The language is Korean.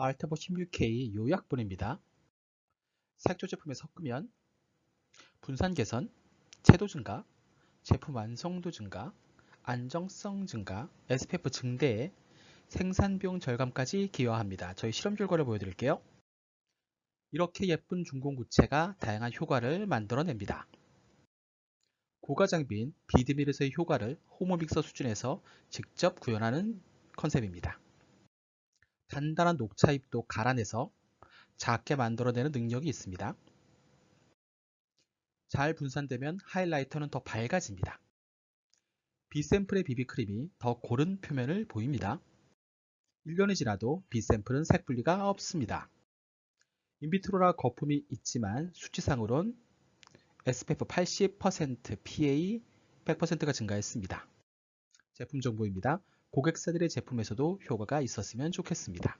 알테보 16K 요약본입니다. 색조 제품에 섞으면 분산 개선, 채도 증가, 제품 완성도 증가, 안정성 증가, SPF 증대에 생산 비용 절감까지 기여합니다. 저희 실험 결과를 보여드릴게요. 이렇게 예쁜 중공 구체가 다양한 효과를 만들어냅니다. 고가 장비인 비드밀에서의 효과를 호모믹서 수준에서 직접 구현하는 컨셉입니다. 단단한 녹차잎도 갈아내서 작게 만들어내는 능력이 있습니다. 잘 분산되면 하이라이터는 더 밝아집니다. B샘플의 비비크림이 더 고른 표면을 보입니다. 1년이 지나도 B샘플은 색 분리가 없습니다. 인비트로라 거품이 있지만 수치상으론 SPF 80%, PA 100%가 증가했습니다. 제품 정보입니다. 고객사들의 제품에서도 효과가 있었으면 좋겠습니다.